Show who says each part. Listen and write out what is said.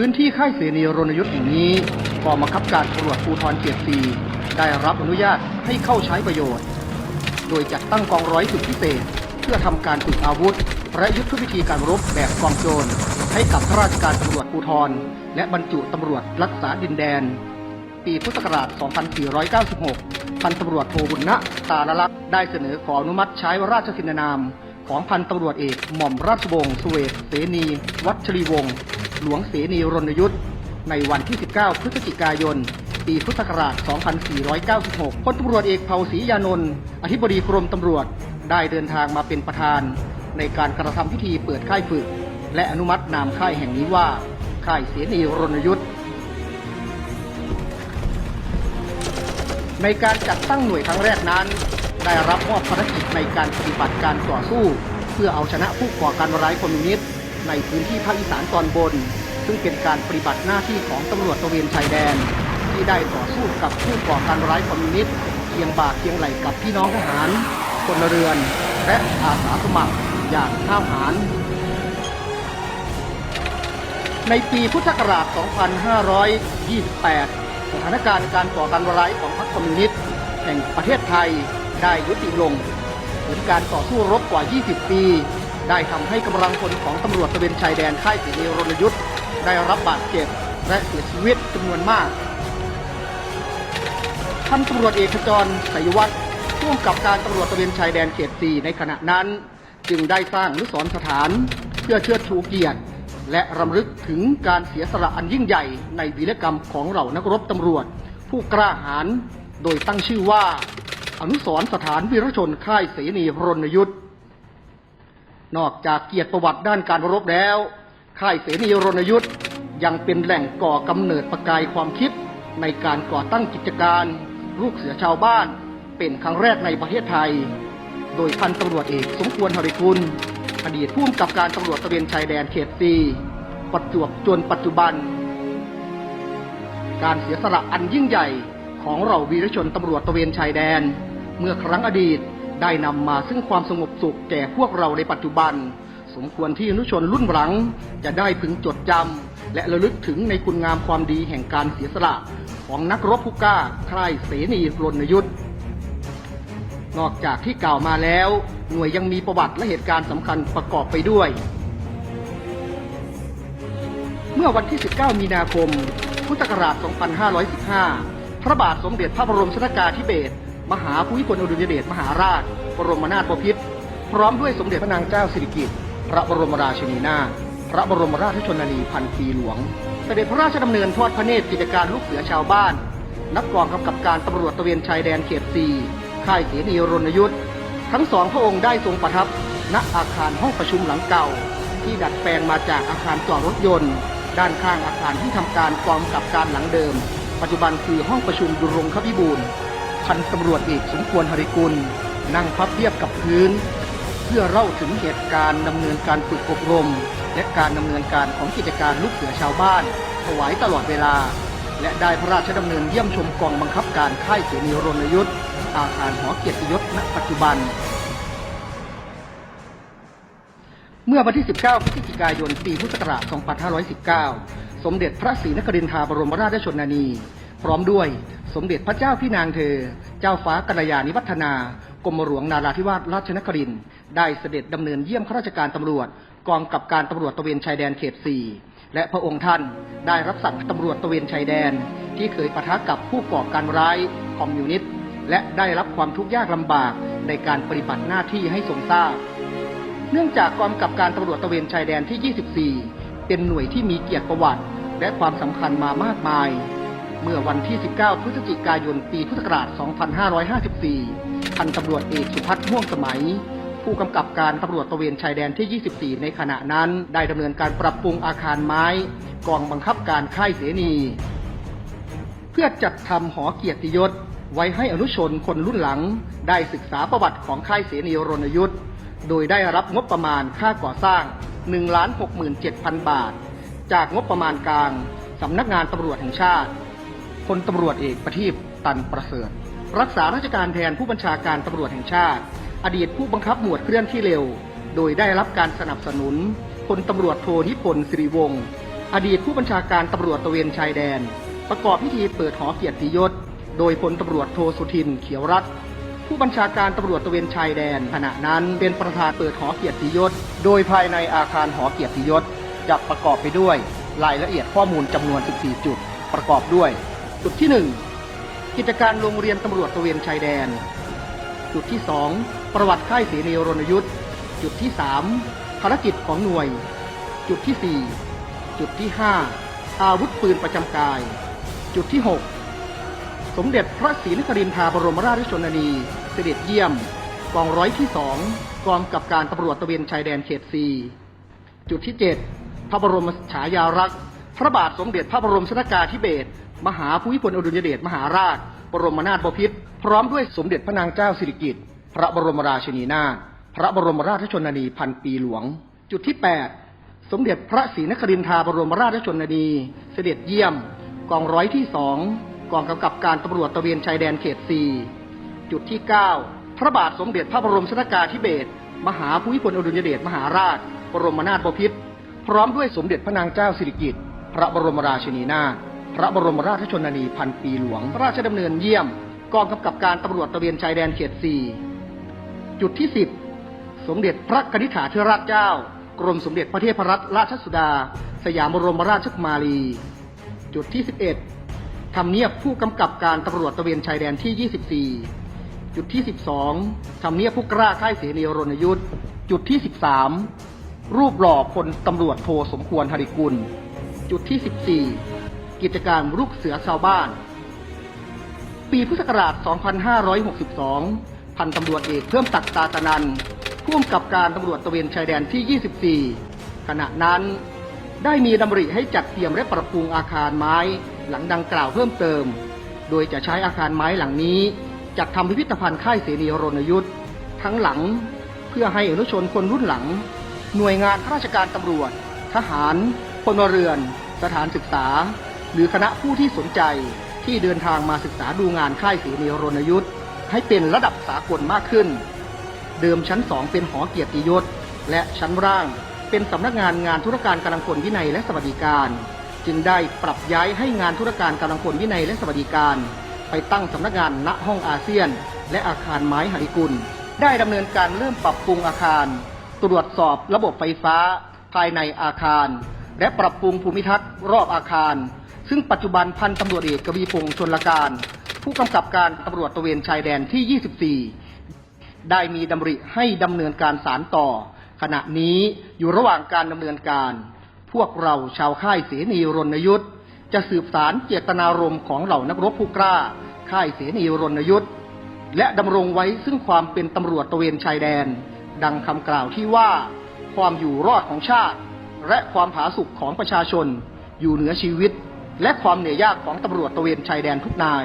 Speaker 1: พื้นที่ค่ายเสนีรณยุทธ์แห่งนี้กองบังคับการตำรวจภูธรเกียรติศรีได้รับอนุญาตให้เข้าใช้ประโยชน์ โดยจัดตั้งกองร้อยฝึกพิเศษ เพื่อทำการฝึกอาวุธ และยุทธวิธีการรบแบบกองโจรให้กับข้าราชการตำรวจภูธรและบรรจุตำรวจรักษาดินแดน ปีพุทธศักราช 2496 พันตำรวจโทบุญณตาละลักษ์ได้เสนอขออนุมัติใช้ราชสินนาม ของพันตำรวจเอกหม่อมราชวงศ์สุเวศเสนี วัชรีวงศ์ หลวงเสนีรณยุทธ์ในวันที่ 19 พฤศจิกายน ปีพุทธศักราช 2496 พลตำรวจเอกเผ่าศรียานนท์อธิบดีกรมตำรวจได้เดินทางมาเป็นประธาน ในการกระทำพิธีเปิดค่ายฝึก และอนุมัตินามค่ายแห่งนี้ว่าค่ายเสนีรณยุทธ์ในการจัดตั้งหน่วยครั้งแรกนั้น ได้รับมอบภารกิจในการปฏิบัติการต่อสู้ เพื่อเอาชนะผู้ก่อการร้ายคอมมิวนิสต์ ในพื้นที่ภาคอีสานตอนบน ซึ่งเป็นการปฏิบัติหน้าที่ของตำรวจตระเวนชายแดน ที่ได้ต่อสู้กับผู้ก่อการร้ายคอมมิวนิสต์เคียงบ่าเคียงไหลกับพี่น้องทหารพลเรือน และอาสาสมัครอย่างห้าวหาญในปีพุทธศักราช 2528 สถานการณ์การก่อการร้ายของพรรคคอมมิวนิสต์แห่งประเทศไทยได้ยุติลงผลการต่อสู้รบกว่า 20 ปี ได้ทำให้กำลังพลของตำรวจตะเวนชายแดนค่ายเสนีรณยุทธ์ได้รับบาดเจ็บและเสียชีวิตจำนวนมากพันตำรวจเอกจรไสยวัฒน์ผู้กำกับการตำรวจตะเวนชายแดนเขต4ในขณะนั้น จึงได้สร้างอนุสรสถาน เพื่อเชิดชูเกียรติ และรำลึกถึงการเสียสละอันยิ่งใหญ่ในวีรกรรมของเหล่านักรบตำรวจ ผู้กล้าหาญโดยตั้งชื่อว่า อนุสรสถานวีรชนค่ายเสนีรณยุทธ์ นอกจากเกียรติประวัติด้านการรบแล้วค่ายเสนีรณยุทธ์ยังเป็นแหล่งก่อกำเนิดประกายความคิด ในการก่อตั้งกิจการ ลูกเสือชาวบ้าน เป็นครั้งแรกในประเทศไทย โดยพันตำรวจเอกสมควรหริคุณอดีตผู้กำกับการตำรวจตะเวนชายแดนเขตซีประจวบจนปัจจุบัน การเสียสละอันยิ่งใหญ่ของเราวีรชนตำรวจตะเวนชายแดน เมื่อครั้งอดีต ได้นำมาซึ่งความสงบสุขแก่พวกเราในปัจจุบัน สมควรที่อนุชนรุ่นหลัง จะได้พึงจดจำและระลึกถึงในคุณงามความดีแห่งการเสียสละของนักรบผู้กล้าค่ายเสนีรณยุทธนอกจากที่กล่าวมาแล้ว หน่วยยังมีประวัติและเหตุการณ์สำคัญประกอบไปด้วย เมื่อวันที่ 19 มีนาคม พุทธศักราช 2515 พระบาทสมเด็จพระบรมชนกาธิเบศร มหาภูมิพลอดุลยเดชมหาราช บรมนาถบพิตรพร้อมด้วยสมเด็จพระนางเจ้าสิริกิติ์พระบรมราชินีนาถพระบรมราชชนนีพันปีหลวง เสด็จพระราชดำเนินทอดพระเนตรกิจการลูกเสือชาวบ้าน นักกองกำกับการตำรวจตะเวนชายแดนเขตซีค่ายเสนีรณยุทธ์ทั้งสองพระองค์ได้ทรงประทับณอาคารห้องประชุมหลังเก่า ที่ดัดแปลงมาจากอาคารจอดรถยนต์ ด้านข้างอาคารที่ทำการกองกับการหลังเดิม ปัจจุบันคือห้องประชุมดุรงคพิบูล พันตำรวจเอกสมควรหริกุล นั่งพับเพียบกับพื้น เพื่อเล่าถึงเหตุการณ์ดำเนินการฝึกอบรม และการดำเนินการของกิจการลูกเสือชาวบ้าน ถวายตลอดเวลา และได้พระราชดำเนินเยี่ยมชมกองบังคับการค่ายเสนีรณยุทธ์อาคารหอเกียรติยศณปัจจุบัน เมื่อวันที่ 19 พฤศจิกายน ปีพุทธศักราช 2519 สมเด็จพระศรีนครินทราบรมราชชนนี พร้อมด้วยสมเด็จพระเจ้าพี่นางเธอ เจ้าฟ้ากัลยาณิวัฒนากรมหลวงนาราธิวาสราชนครินได้เสด็จดำเนินเยี่ยมข้าราชการตำรวจ กองกับการตำรวจตะเวนชายแดนเขต 4 และพระองค์ท่านได้รับสั่งตำรวจตะเวนชายแดน ที่เคยปะทะกับผู้ก่อการร้ายคอมมิวนิสต์และได้รับความทุกข์ยากลำบากในการปฏิบัติหน้าที่ให้ทรงทราบ เนื่องจากกองกับการตำรวจตะเวนชายแดนที่ 24 เป็นหน่วยที่มีเกียรติประวัติ และความสำคัญมามากมาย เมื่อวันที่ 19 พฤศจิกายน ปีพุทธศักราช 2554 พันตำรวจเอกสุพัฒน์ม่วงสมัย ผู้กำกับการตำรวจตะเวนชายแดนที่ 24 ในขณะนั้น ได้ดำเนินการปรับปรุงอาคารไม้ กองบังคับการค่ายเสนี เพื่อจัดทำหอเกียรติยศ ไว้ให้อนุชนคนรุ่นหลัง ได้ศึกษาประวัติของค่ายเสนีรณยุทธ์โดยได้รับงบประมาณค่าก่อสร้าง 1,67,000 บาท จากงบประมาณกลางสำนักงานตำรวจแห่งชาติ พลตำรวจเอกประทีปตันประเสริฐ รักษาราชการแทนผู้บัญชาการตำรวจแห่งชาติ อดีตผู้บังคับหมวดเคลื่อนที่เร็ว โดยได้รับการสนับสนุนพลตำรวจโทนิพนธ์สิริวงศ์อดีตผู้บัญชาการตำรวจตะเวนชายแดน ประกอบพิธีเปิดหอเกียรติยศ โดยพลตำรวจโทสุทินเขียวรัตน์ผู้บัญชาการตำรวจตะเวนชายแดนขณะนั้นเป็นประธานเปิดหอเกียรติยศ โดยภายในอาคารหอเกียรติยศจะประกอบไปด้วย รายละเอียดข้อมูลจำนวน 14 จุด ประกอบด้วย จุดที่ 1 กิจการโรงเรียนตำรวจตะเวนชายแดน จุดที่ 2 ประวัติค่ายเสนีรณยุทธ์จุดที่ 3 ภารกิจของหน่วย จุดที่ 4 จุดที่ 5 อาวุธปืนประจำกาย จุดที่ 6 สมเด็จพระศรีนครินทราบรมราชชนนี เสด็จเยี่ยม กองร้อยที่2กองกับการตำรวจตะเวนชายแดนเขต4จุดที่ 7 พระบรมฉายารักษ์พระบาทสมเด็จพระบรมชนากาธิเบศร มหาภูมิพลอดุลยเดชมหาราช บรมนาถบพิตรพร้อมด้วยสมเด็จพระนางเจ้าสิริกิติ์พระบรมราชินีนาถพระบรมราชชนนีพันปีหลวง จุดที่ 8 สมเด็จพระศรีนครินทราบรมราชชนนี เสด็จเยี่ยม กองร้อยที่สองกองกำกับการตำรวจตะเวนชายแดนเขต4จุดที่ 9 พระบาทสมเด็จพระบรมชนากาธิเบศรมหาภูมิพลอดุลยเดชมหาราช บรมนาถบพิตรพร้อมด้วยสมเด็จพระนางเจ้าสิริกิติ์พระบรมราชินีนาถ ระบรมราชชนนีพันปีหลวง พระราชดำเนินเยี่ยม กองกำกับการตำรวจตระเวนชายแดนเขต 4 จุดที่ 10 สมเด็จพระกนิษฐาธิราชเจ้า กรมสมเด็จพระเทพรัตนราชสุดา สยามบรมราชกุมารี จุดที่ 11ทำเนียบผู้กำกับการตำรวจตระเวนชายแดนที่ 24 จุดที่ 12ทำเนียบผู้กล้าค่ายเสนีรณยุทธ์จุดที่ 13 รูปหล่อพลตำรวจโทสมควรหริกุล จุดที่ 14 กิจการลูกเสือชาวบ้าน ปีพุทธศักราช 2562 พันตำรวจเอกเพิ่มตักตาตะนันผู้กำกับการตำรวจตะเวนชายแดนที่ 24 ขณะนั้นได้มีดำริให้จัดเตรียมและปรับปรุงอาคารไม้หลังดังกล่าวเพิ่มเติม โดยจะใช้อาคารไม้หลังนี้จัดทำพิพิธภัณฑ์ค่ายเสนีรณยุทธ์ทั้งหลังเพื่อให้อนุชนคนรุ่นหลัง หน่วยงานข้าราชการตำรวจ ทหารพลเรือน สถานศึกษา หรือคณะผู้ที่สนใจที่เดินทางมาศึกษาดูงานค่ายเสนีรณยุทธ์ให้เป็นระดับสากลมากขึ้น เดิมชั้นสองเป็นหอเกียรติยศ และชั้นล่าง เป็นสำนักงานงานธุรการกำลังพลวินัยและสวัสดิการ จึงได้ปรับย้ายให้งานธุรการกำลังพลวินัยและสวัสดิการ ไปตั้งสำนักงานณห้องอาเซียน และอาคารไม้หริกุล ได้ดำเนินการเริ่มปรับปรุงอาคาร ตรวจสอบระบบไฟฟ้า ภายในอาคาร และปรับปรุงภูมิทัศน์รอบอาคาร ซึ่งปัจจุบันพันตำรวจเอกกวีพงษ์ชนลการ ผู้กำกับการตำรวจตระเวนชายแดนที่ 24 ได้มีดำริให้ดำเนินการสารต่อ ขณะนี้อยู่ระหว่างการดำเนินการ พวกเราชาวค่ายเสนีรณยุทธ์จะสืบสารเจตนารมณ์ของเหล่านักรบผู้กล้า ค่ายเสนีรณยุทธ์และดำรงไว้ซึ่งความเป็นตำรวจตระเวนชายแดน ดังคำกล่าวที่ว่า ความอยู่รอดของชาติ และความผาสุกของประชาชน อยู่เหนือชีวิต และความเหนื่อยยากของตำรวจตระเวนชายแดนทุกนาย